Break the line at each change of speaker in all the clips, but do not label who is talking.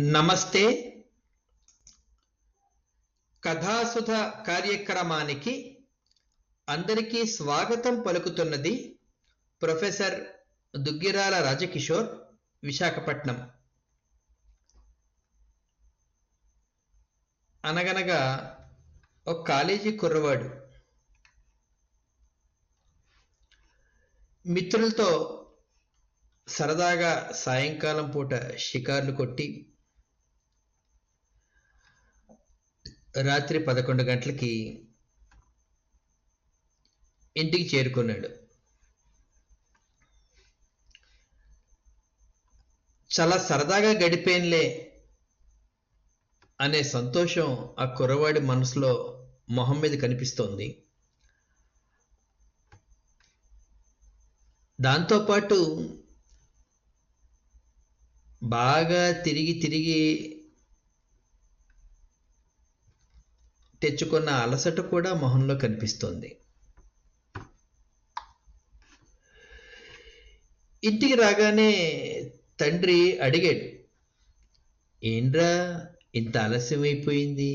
నమస్తే. కథాసుధ కార్యక్రమానికి అందరికీ స్వాగతం పలుకుతున్నది ప్రొఫెసర్ దుగ్గిరాల రాజకిషోర్ విశాఖపట్నం. అనగనగా ఒక కాలేజీ కుర్రవాడు మిత్రులతో సరదాగా సాయంకాలం పూట షికార్లు కొట్టి రాత్రి పదకొండు గంటలకి ఇంటికి చేరుకున్నాడు. చాలా సరదాగా గడిపేన్లే అనే సంతోషం ఆ కుర్రవాడి మనసులో మొహం మీద కనిపిస్తోంది. దాంతోపాటు బాగా తిరిగి తిరిగి తెచ్చుకున్న అలసట కూడా మొహంలో కనిపిస్తోంది. ఇంటికి రాగానే తండ్రి అడిగాడు ఏంట్రా ఇంత ఆలస్యం అయిపోయింది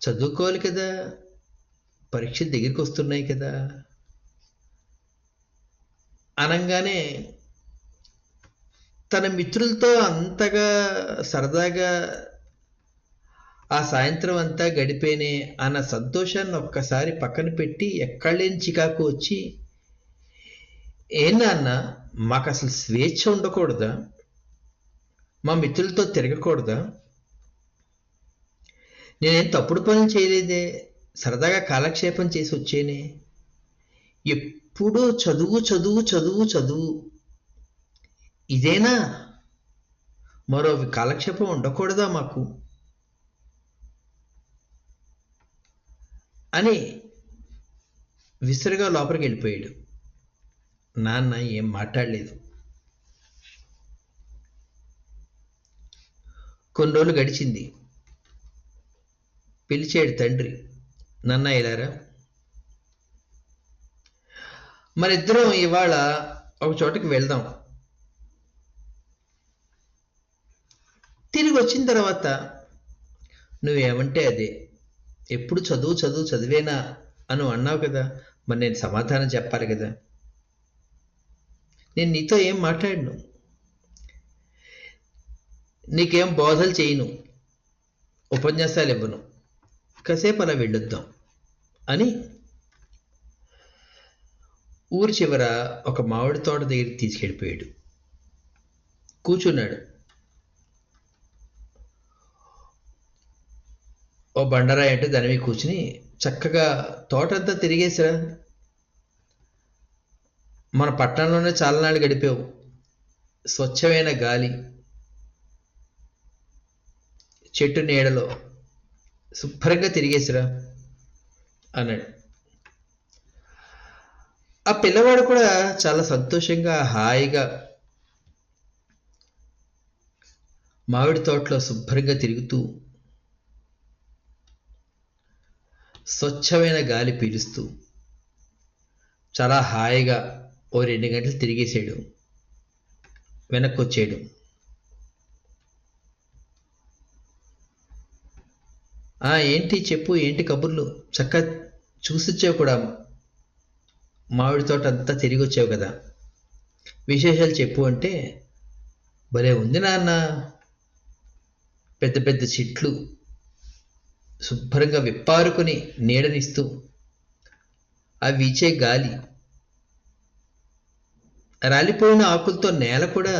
చదువుకోవాలి కదా పరీక్ష దగ్గరికి వస్తున్నాయి కదా. అనగానే తన మిత్రులతో అంతగా సరదాగా ఆ సాయంత్రం అంతా గడిపేనే అన్న సంతోషాన్ని ఒక్కసారి పక్కన పెట్టి ఎక్కడలేని చికాకు వచ్చి ఏం నాన్న మాకు అసలు స్వేచ్ఛ ఉండకూడదా? మా మిత్రులతో తిరగకూడదా? నేనేం తప్పుడు పనులు చేయలేదే? సరదాగా కాలక్షేపం చేసి వచ్చేనే? ఎప్పుడూ చదువు చదువు చదువు చదువు. ఇదేనా? మరో కాలక్షేపం ఉండకూడదా మాకు? అని విసురుగా లోపలికి వెళ్ళిపోయాడు. నాన్న ఏం మాట్లాడలేదు. కొన్ని రోజులు గడిచింది. పిలిచాడు తండ్రి నాన్న ఇలారా మరిద్దరం ఇవాళ ఒక చోటకి వెళ్దాం. తిరిగి వచ్చిన తర్వాత నువ్వేమంటే అదే. ఎప్పుడు చదువు చదువు చదివేనా అను అన్నావు కదా మరి నేను సమాధానం చెప్పాలి కదా. నేను నీతో ఏం మాట్లాడను? నీకేం బోధలు చేయను? ఉపన్యాసాలు ఇవ్వను? కాసేపు అలా వెళ్ళొద్దాం అని ఊరి చివర ఒక మామిడి తోట దగ్గరికి తీసుకెళ్ళిపోయాడు. కూర్చున్నాడు. ఓ బండరాయి అంటే దాని మీద కూర్చుని చక్కగా తోటంతా తిరిగేసిరా. మన పట్టణంలోనే చాలా నాళ్ళు గడిపావు. స్వచ్ఛమైన గాలి చెట్టు నీడలో శుభ్రంగా తిరిగేసిరా అన్నాడు. ఆ పిల్లవాడు కూడా చాలా సంతోషంగా హాయిగా మామిడి తోటలో శుభ్రంగా తిరుగుతూ స్వచ్ఛమైన గాలి పీలుస్తూ చాలా హాయిగా ఓ రెండు గంటలు తిరిగేసాడు వెనక్కి వచ్చాడు ఆ ఏంటి చెప్పు ఏంటి కబుర్లు? చక్క చూసొచ్చావు కూడా. మామిడి తోట అంతా తిరిగి వచ్చావు కదా. విశేషాలు చెప్పు అంటే భలే ఉంది నాన్న. పెద్ద పెద్ద చెట్లు. శుభ్రంగా విప్పారుకొని నీడనిస్తూ ఆ వీచే గాలి. రాలిపోయిన ఆకులతో నేల కూడా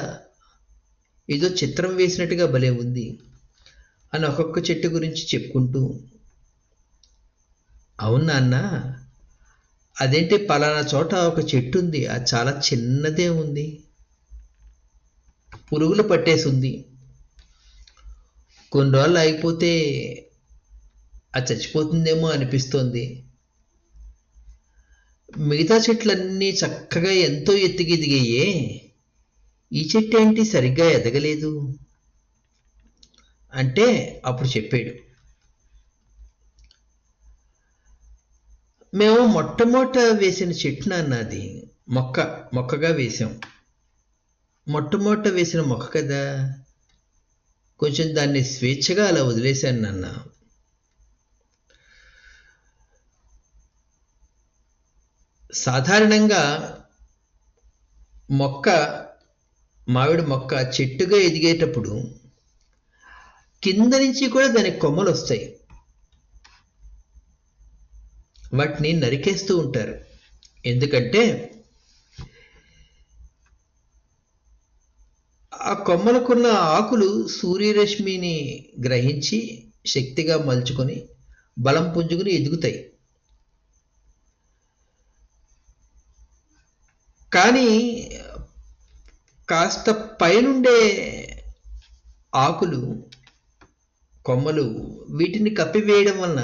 ఏదో చిత్రం వేసినట్టుగా భలే ఉంది అని ఒక్కొక్క చెట్టు గురించి చెప్పుకుంటూ అవునా అన్న అదేంటి పలానా చోట ఒక చెట్టు ఉంది అది చాలా చిన్నదే ఉంది. పురుగులు పట్టేసి ఉంది కొన్ని రోజులు అయిపోతే అది చచ్చిపోతుందేమో అనిపిస్తోంది. మిగతా చెట్లన్నీ చక్కగా ఎంతో ఎత్తుకి ఎదిగాయే ఈ చెట్టు ఏంటి? సరిగ్గా ఎదగలేదు. అంటే అప్పుడు చెప్పాడు. మేము మొట్టమొదట వేసిన చెట్టు అన్నది మొక్క మొక్కగా వేసాం మొట్టమొదట వేసిన మొక్క కదా. కొంచెం దాన్ని స్వేచ్ఛగా అలా వదిలేశాను నాన్న. సాధారణంగా మొక్క మామిడి మొక్క చెట్టుగా ఎదిగేటప్పుడు కింద నుంచి కూడా దానికి కొమ్మలు వస్తాయి. వాటిని నరికేస్తూ ఉంటారు. ఎందుకంటే ఆ కొమ్మలకున్న ఆకులు సూర్యరశ్మిని గ్రహించి శక్తిగా మలుచుకొని బలం పుంజుకుని ఎదుగుతాయి. కానీ కాస్త పైనుండే ఆకులు కొమ్మలు వీటిని కప్పివేయడం వలన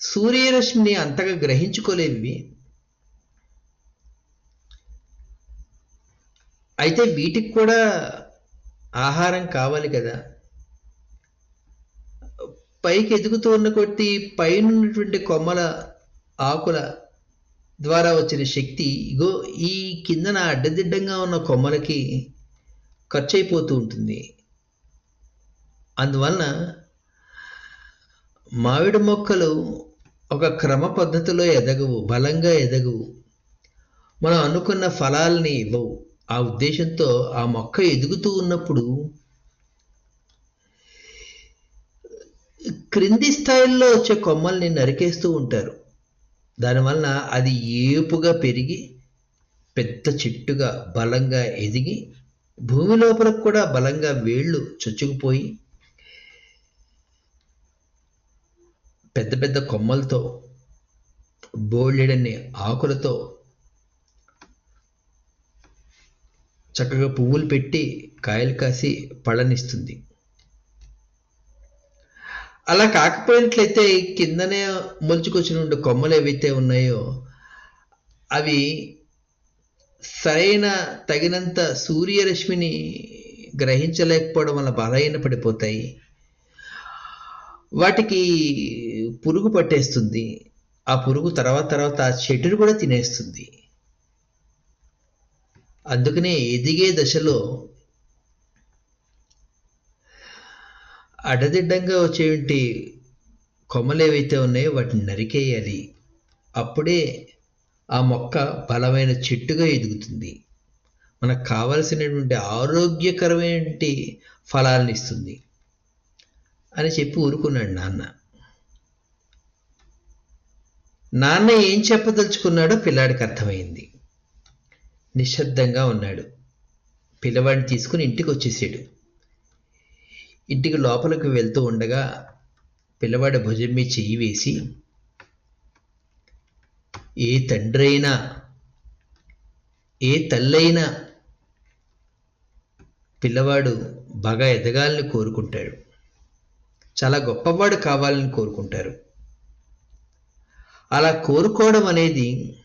సూర్యరశ్మిని అంతగా గ్రహించుకోలేవి అయితే వీటికి కూడా ఆహారం కావాలి కదా. పైకి ఎదుగుతూ ఉన్న కొద్దీ పైన ఉన్నటువంటి కొమ్మల ఆకుల ద్వారా వచ్చిన శక్తి ఇగో ఈ కిందన అడ్డదిడ్డంగా ఉన్న కొమ్మలకి ఖర్చు అయిపోతూ ఉంటుంది. అందువలన మామిడి మొక్కలు ఒక క్రమ పద్ధతిలో ఎదగవు బలంగా ఎదగవు. మనం అనుకున్న ఫలాలని ఇవ్వవు. ఆ ఉద్దేశంతో ఆ మొక్క ఎదుగుతూ ఉన్నప్పుడు క్రింది స్థాయిల్లో వచ్చే కొమ్మల్ని నరికేస్తూ ఉంటారు. దానివలన అది ఏపుగా పెరిగి పెద్ద చెట్టుగా బలంగా ఎదిగి భూమి లోపలకు కూడా బలంగా వేళ్ళు చొచ్చుకుపోయి పెద్ద పెద్ద కొమ్మలతో బోళ్ళెడని ఆకులతో చక్కగా పువ్వులు పెట్టి కాయలు కాసి పళ్ళనిస్తుంది. అలా కాకపోయినట్లయితే కిందనే మొలుచుకొచ్చిన రెండు కొమ్మలు ఏవైతే ఉన్నాయో అవి సరైన తగినంత సూర్యరశ్మిని గ్రహించలేకపోవడం వల్ల బలహీన పడిపోతాయి. వాటికి పురుగు పట్టేస్తుంది. ఆ పురుగు తర్వాత తర్వాత ఆ చెట్టును కూడా తినేస్తుంది. అందుకనే ఎదిగే దశలో అడదిడ్డంగా వచ్చేటి కొమ్మలు ఏవైతే ఉన్నాయో వాటిని నరికేయాలి. అప్పుడే ఆ మొక్క బలమైన చెట్టుగా ఎదుగుతుంది. మనకు కావలసినటువంటి ఆరోగ్యకరమైన ఫలాలను ఇస్తుంది అని చెప్పి ఊరుకున్నాడు నాన్న. నాన్న ఏం చెప్పదలుచుకున్నాడో పిల్లాడికి అర్థమైంది. నిశ్శబ్దంగా ఉన్నాడు. పిల్లవాడిని తీసుకుని ఇంటికి వచ్చేసాడు. ఇంటికి లోపలికి వెళ్తూ ఉండగా పిల్లవాడి భుజం మీద చెయ్యి వేసి ఏ తండ్రి అయినా ఏ తల్లైనా పిల్లవాడు బాగా ఎదగాలని కోరుకుంటాడు. చాలా గొప్పవాడు కావాలని కోరుకుంటారు. అలా కోరుకోవడం అనేది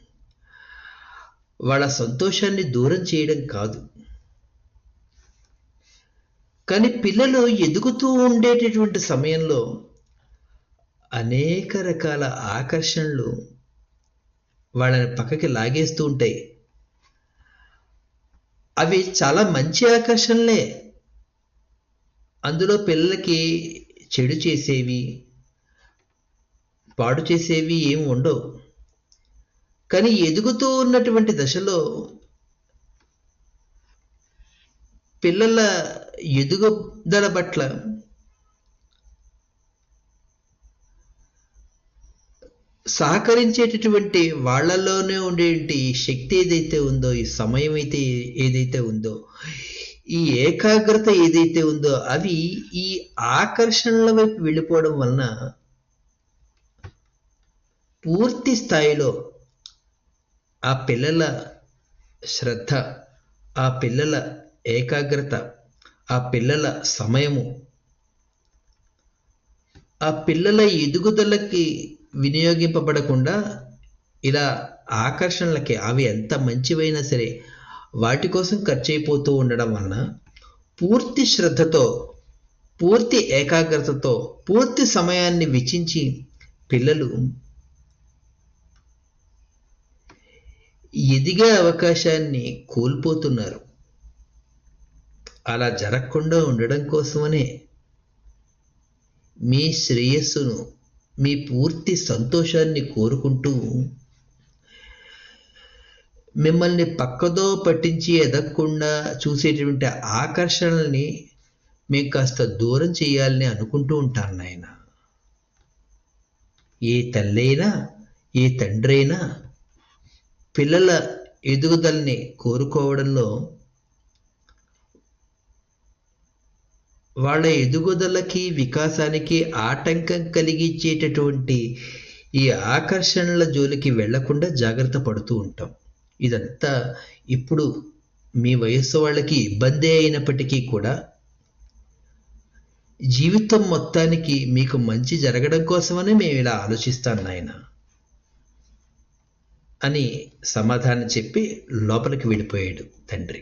వాళ్ళ సంతోషాన్ని దూరం చేయడం కాదు. కానీ పిల్లలు ఎదుగుతూ ఉండేటటువంటి సమయంలో అనేక రకాల ఆకర్షణలు వాళ్ళని పక్కకి లాగేస్తూ ఉంటాయి. అవి చాలా మంచి ఆకర్షణలే. అందులో పిల్లలకి చెడు చేసేవి పాడు చేసేవి ఏమి ఉండవు. కానీ ఎదుగుతూ ఉన్నటువంటి దశలో పిల్లల ఎదుగుదల పట్ల సహకరించేటటువంటి వాళ్ళలోనే ఉండేటి శక్తి ఏదైతే ఉందో ఈ సమయం అయితే ఏదైతే ఉందో ఈ ఏకాగ్రత ఏదైతే ఉందో అవి ఈ ఆకర్షణల వైపు వెళ్ళిపోవడం వలన పూర్తి స్థాయిలో ఆ పిల్లల శ్రద్ధ ఆ పిల్లల ఏకాగ్రత ఆ పిల్లల సమయము. ఆ పిల్లల ఎదుగుదలకి వినియోగింపబడకుండా ఇలా ఆకర్షణలకి అవి ఎంత మంచివైనా సరే వాటి కోసం ఖర్చు అయిపోతూ ఉండడం వలన పూర్తి శ్రద్ధతో పూర్తి ఏకాగ్రతతో పూర్తి సమయాన్ని వెచ్చించి పిల్లలు ఎదిగే అవకాశాన్ని కోల్పోతున్నారు. అలా జరగకుండా ఉండడం కోసమనే మీ శ్రేయస్సును మీ పూర్తి సంతోషాన్ని కోరుకుంటూ మిమ్మల్ని పక్కదో పట్టించి ఎదగకుండా చూసేటువంటి ఆకర్షణల్ని మేము కాస్త దూరం చేయాలని అనుకుంటూ ఉంటాను నాయన. ఏ తల్లైనా ఏ తండ్రి అయినా పిల్లల ఎదుగుదలని కోరుకోవడంలో వాళ్ళ ఎదుగుదలకి వికాసానికి ఆటంకం కలిగించేటటువంటి ఈ ఆకర్షణల జోలికి వెళ్ళకుండా జాగ్రత్త పడుతూ ఉంటాం. ఇదంతా ఇప్పుడు మీ వయస్సు వాళ్ళకి ఇబ్బంది అయినప్పటికీ కూడా జీవితం మొత్తానికి మీకు మంచి జరగడం కోసమనే మేము ఇలా ఆలోచిస్తాం నాయన అని సమాధానం చెప్పి లోపలికి వెళ్ళిపోయాడు తండ్రి.